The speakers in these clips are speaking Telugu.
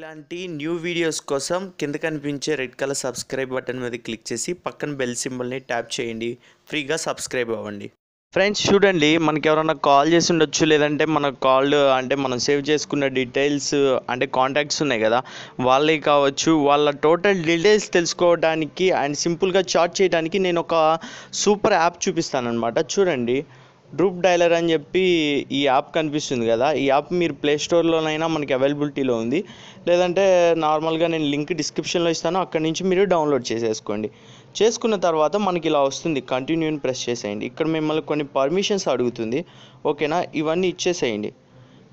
ఇలాంటి న్యూ వీడియోస్ కోసం కింద కనిపించే రెడ్ కలర్ సబ్స్క్రైబ్ బటన్ మీద క్లిక్ చేసి పక్కన బెల్ సింబల్ని ట్యాప్ చేయండి. ఫ్రీగా సబ్స్క్రైబ్ అవ్వండి. ఫ్రెండ్స్ చూడండి మనకి ఎవరైనా కాల్ చేసి ఉండొచ్చు లేదంటే మన కాల్ అంటే మనం సేవ్ చేసుకున్న డీటెయిల్స్ అంటే కాంటాక్ట్స్ ఉన్నాయి కదా వాళ్ళే కావచ్చు. వాళ్ళ టోటల్ డీటెయిల్స్ తెలుసుకోవడానికి అండ్ సింపుల్గా చాట్ చేయడానికి నేను ఒక సూపర్ యాప్ చూపిస్తాను అనమాట చూడండి. డ్రూప్ డైలర్ అని చెప్పి ఈ యాప్ కనిపిస్తుంది కదా. ఈ యాప్ మీరు ప్లే స్టోర్లోనైనా మనకి అవైలబిలిటీలో ఉంది. లేదంటే నార్మల్గా నేను లింక్ డిస్క్రిప్షన్లో ఇస్తాను. అక్కడి నుంచి మీరు డౌన్లోడ్ చేసేసుకోండి. చేసుకున్న తర్వాత మనకి ఇలా వస్తుంది. కంటిన్యూని ప్రెస్ చేసేయండి. ఇక్కడ మిమ్మల్ని కొన్ని పర్మిషన్స్ అడుగుతుంది. ఓకేనా? ఇవన్నీ ఇచ్చేసేయండి.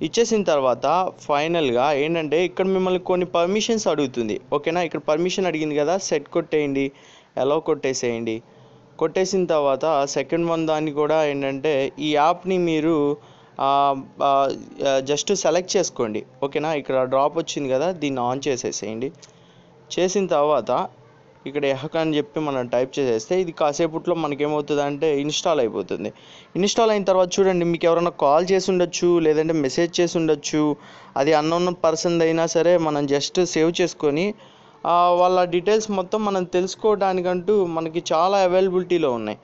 ఇచ్చేసిన తర్వాత ఫైనల్గా ఏంటంటే ఇక్కడ మిమ్మల్ని కొన్ని పర్మిషన్స్ అడుగుతుంది. ఓకేనా? ఇక్కడ పర్మిషన్ అడిగింది కదా. సెట్ కొట్టేయండి. ఎలా కొట్టేసేయండి. కొట్టేసిన తర్వాత సెకండ్ వన్ దాన్ని కూడా ఏంటంటే ఈ యాప్ని మీరు జస్ట్ సెలెక్ట్ చేసుకోండి. ఓకేనా? ఇక్కడ డ్రాప్ వచ్చింది కదా దీన్ని ఆన్ చేసేసేయండి. చేసిన తర్వాత ఇక్కడ ఎహక్ అని చెప్పి మనం టైప్ చేసేస్తే ఇది కాసేపట్లో మనకేమవుతుంది అంటే ఇన్స్టాల్ అయిపోతుంది. ఇన్స్టాల్ అయిన తర్వాత చూడండి మీకు ఎవరైనా కాల్ చేసి ఉండొచ్చు లేదంటే మెసేజ్ చేసి ఉండొచ్చు అది అన్నోన్ పర్సన్ అయినా సరే మనం జస్ట్ సేవ్ చేసుకొని వాళ్ళ డీటెయిల్స్ మొత్తం మనం తెలుసుకోవడానికంటూ మనకి చాలా అవైలబిలిటీలో ఉన్నాయి.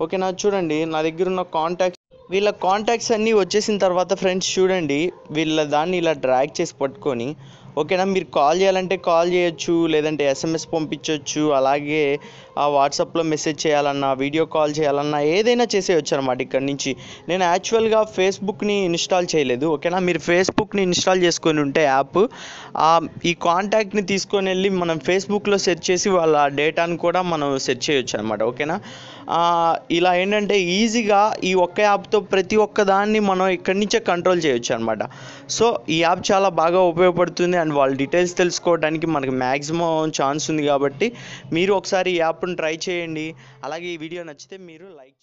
ఓకేనా? చూడండి నా దగ్గర ఉన్న కాంటాక్ట్స్ వీళ్ళ కాంటాక్ట్స్ అన్నీ వచ్చేసిన తర్వాత ఫ్రెండ్స్ చూడండి వీళ్ళ దాన్ని ఇలా డ్రాగ్ చేసి పట్టుకొని ఓకేనా మీరు కాల్ చేయాలంటే కాల్ చేయొచ్చు లేదంటే ఎస్ఎంఎస్ పంపించవచ్చు అలాగే ఆ వాట్సాప్లో మెసేజ్ చేయాలన్నా వీడియో కాల్ చేయాలన్నా ఏదైనా చేసేయచ్చు అనమాట ఇక్కడ నుంచి. నేను యాక్చువల్గా ఫేస్బుక్ని ఇన్స్టాల్ చేయలేదు ఓకేనా మీరు ఫేస్బుక్ని ఇన్స్టాల్ చేసుకొని ఉంటే యాప్ ఈ కాంటాక్ట్ని తీసుకొని వెళ్ళి మనం ఫేస్బుక్లో సెర్చ్ చేసి వాళ్ళ డేటాను కూడా మనం సెర్చ్ చేయొచ్చు అనమాట ఓకేనా ఇలా ఏంటంటే ఈజీగా ఈ ఒక్క యాప్తో ప్రతి ఒక్క దాన్ని మనం ఇక్కడి నుంచే కంట్రోల్ చేయొచ్చు అనమాట సో ఈ యాప్ చాలా బాగా ఉపయోగపడుతుంది అండ్ వాళ్ళ డీటెయిల్స్ తెలుసుకోవడానికి మనకి మ్యాక్సిమం ఛాన్స్ ఉంది కాబట్టి మీరు ఒకసారి ఈ యాప్ని ట్రై చేయండి. అలాగే ఈ వీడియో నచ్చితే మీరు లైక్